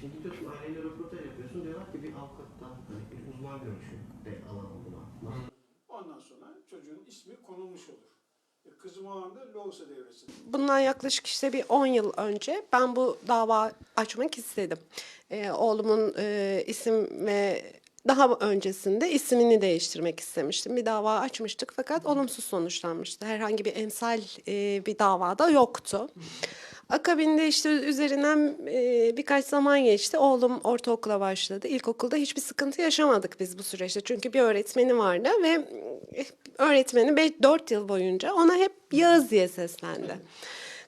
Şimdi gidiyorsun aileyle röportaj yapıyorsun. Diyorlar ki bir avukattan hani bir uzman görüşü de alalım buna. Ondan sonra çocuğun ismi konulmuş olur. E, kızım o anda Loğusa devresinde. Bundan yaklaşık işte bir 10 yıl önce ben bu dava açmak istedim. Ee, oğlumun e, isim ve daha öncesinde ismini değiştirmek istemiştim. Bir dava açmıştık fakat olumsuz sonuçlanmıştı. Herhangi bir emsal e, bir davada yoktu. Akabinde işte üzerinden birkaç zaman geçti. Oğlum ortaokula başladı. İlkokulda hiçbir sıkıntı yaşamadık biz bu süreçte. Çünkü bir öğretmeni vardı ve e, öğretmeni 4 yıl boyunca ona hep Yağız diye seslendi.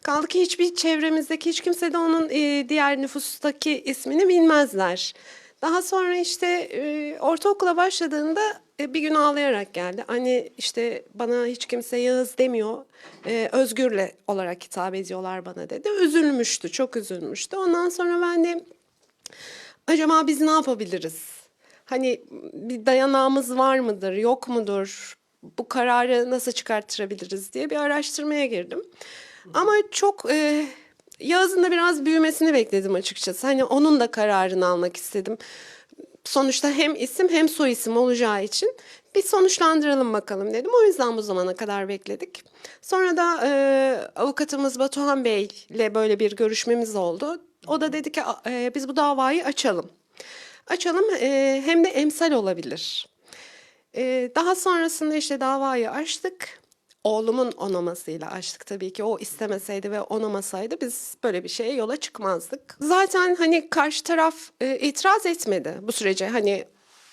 Kaldı ki hiçbir çevremizdeki hiç kimse de onun diğer nüfustaki ismini bilmezler. Daha sonra işte e, ortaokula başladığında e, bir gün ağlayarak geldi. Anne işte bana hiç kimse Yağız demiyor. E, Özgür'le olarak hitap ediyorlar bana dedi. Üzülmüştü, çok üzülmüştü. Ondan sonra ben de acaba biz ne yapabiliriz? Hani bir dayanağımız var mıdır, yok mudur? Bu kararı nasıl çıkarttırabiliriz diye bir araştırmaya girdim. Ama çok e, Yağız'ın da biraz büyümesini bekledim açıkçası. Hani onun da kararını almak istedim. Sonuçta hem isim hem soy isim olacağı için bir sonuçlandıralım bakalım dedim. O yüzden bu zamana kadar bekledik. Sonra da e, avukatımız Batuhan Bey ile böyle bir görüşmemiz oldu. O da dedi ki e, biz bu davayı açalım. Açalım e, hem de emsal olabilir. E, daha sonrasında işte davayı açtık. Oğlumun onamasıyla açtık tabii ki. O istemeseydi ve onamasaydı biz böyle bir şeye yola çıkmazdık. Zaten hani karşı taraf e, itiraz etmedi bu sürece. Hani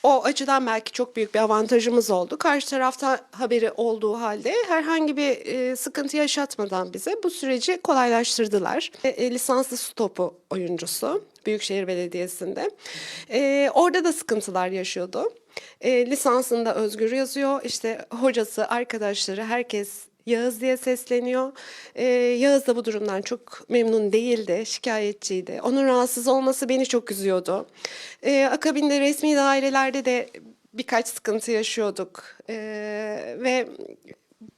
o açıdan belki çok büyük bir avantajımız oldu. Karşı tarafta haberi olduğu halde herhangi bir e, sıkıntı yaşatmadan bize bu süreci kolaylaştırdılar. E, e, lisanslı su topu oyuncusu Büyükşehir Belediyesi'nde. E, orada da sıkıntılar yaşıyordu. E, lisansında Özgür yazıyor. İşte hocası, arkadaşları, herkes Yağız diye sesleniyor. E, Yağız da bu durumdan çok memnun değildi, şikayetçiydi. Onun rahatsız olması beni çok üzüyordu. E, akabinde resmi dairelerde de birkaç sıkıntı yaşıyorduk. E, ve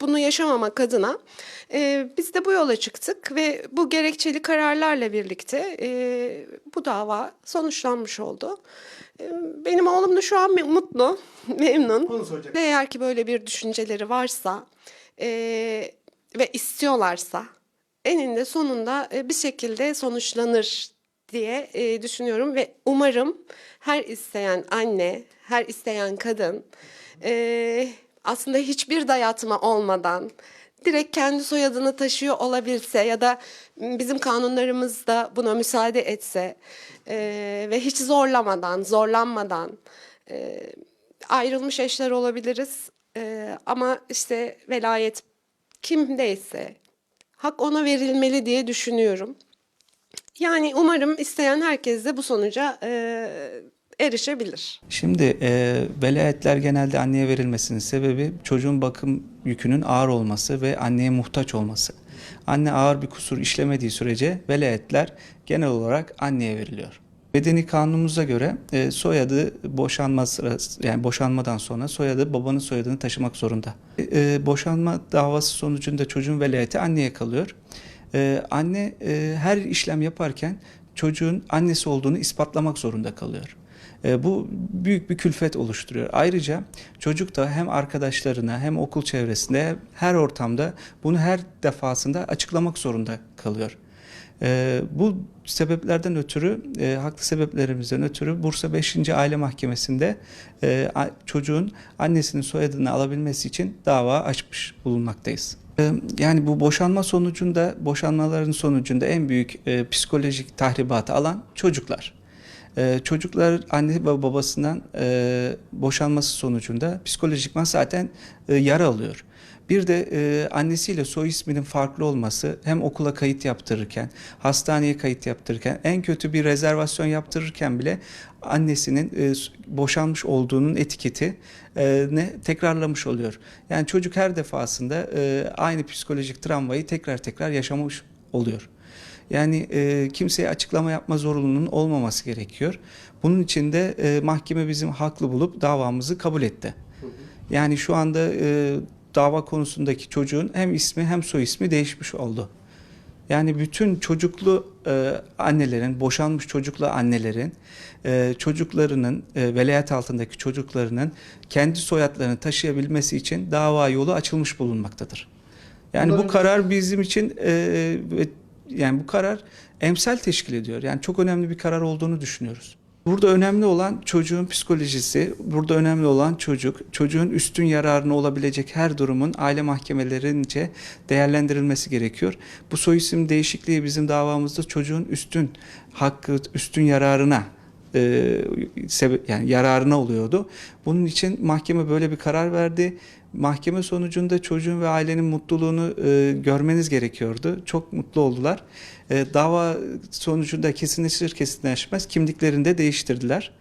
bunu yaşamamak adına e, biz de bu yola çıktık ve bu gerekçeli kararlarla birlikte e, bu dava sonuçlanmış oldu. E, benim oğlum da şu an mutlu, memnun. Eğer ki böyle bir düşünceleri varsa e, ve istiyorlarsa eninde sonunda e, bir şekilde sonuçlanır diye e, düşünüyorum ve umarım her isteyen anne, her isteyen kadın e, aslında hiçbir dayatma olmadan direkt kendi soyadını taşıyor olabilse ya da bizim kanunlarımız da buna müsaade etse e, ve hiç zorlamadan, zorlanmadan e, ayrılmış eşler olabiliriz. E, ama işte velayet kimdeyse hak ona verilmeli diye düşünüyorum. Yani umarım isteyen herkes de bu sonuca e, erişebilir. Şimdi e, velayetler genelde anneye verilmesinin sebebi çocuğun bakım yükünün ağır olması ve anneye muhtaç olması. Anne ağır bir kusur işlemediği sürece velayetler genel olarak anneye veriliyor. Medeni kanunumuza göre e, soyadı boşanma sırası yani boşanmadan sonra soyadı babanın soyadını taşımak zorunda. E, boşanma davası sonucunda çocuğun velayeti anneye kalıyor. E, anne e, her işlem yaparken çocuğun annesi olduğunu ispatlamak zorunda kalıyor. E, bu büyük bir külfet oluşturuyor. Ayrıca çocuk da hem arkadaşlarına hem okul çevresinde her ortamda bunu her defasında açıklamak zorunda kalıyor. E, bu sebeplerden ötürü, e, haklı sebeplerimizden ötürü Bursa 5. Aile Mahkemesi'nde e, çocuğun annesinin soyadını alabilmesi için dava açmış bulunmaktayız. E, Yani bu boşanma sonucunda, boşanmaların sonucunda en büyük e, psikolojik tahribatı alan çocuklar. Ee, çocuklar anne ve babasından e, boşanması sonucunda psikolojikman zaten e, yara alıyor. Bir de e, annesiyle soy isminin farklı olması hem okula kayıt yaptırırken, hastaneye kayıt yaptırırken, en kötü bir rezervasyon yaptırırken bile annesinin e, boşanmış olduğunun etiketi e, ne tekrarlamış oluyor. Yani çocuk her defasında e, aynı psikolojik travmayı tekrar tekrar yaşamış oluyor. Yani e, kimseye açıklama yapma zorunluluğunun olmaması gerekiyor. Bunun için de e, mahkeme bizim haklı bulup davamızı kabul etti. Yani şu anda e, dava konusundaki çocuğun hem ismi hem soy ismi değişmiş oldu. Yani bütün çocuklu e, annelerin, boşanmış çocuklu annelerin e, çocuklarının, e, velayet altındaki çocuklarının kendi soyadlarını taşıyabilmesi için dava yolu açılmış bulunmaktadır. Yani Bundan bu karar bizim için e, ve- yani bu karar emsal teşkil ediyor. Yani çok önemli bir karar olduğunu düşünüyoruz. Burada önemli olan çocuğun psikolojisi, burada önemli olan çocuk, çocuğun üstün yararına olabilecek her durumun aile mahkemelerince değerlendirilmesi gerekiyor. Bu soy isim değişikliği bizim davamızda çocuğun üstün hakkı, üstün yararına e, yani yararına oluyordu. Bunun için mahkeme böyle bir karar verdi. Mahkeme sonucunda çocuğun ve ailenin mutluluğunu e, görmeniz gerekiyordu. Çok mutlu oldular. E, dava sonucunda kesinleşir kesinleşmez kimliklerini de değiştirdiler.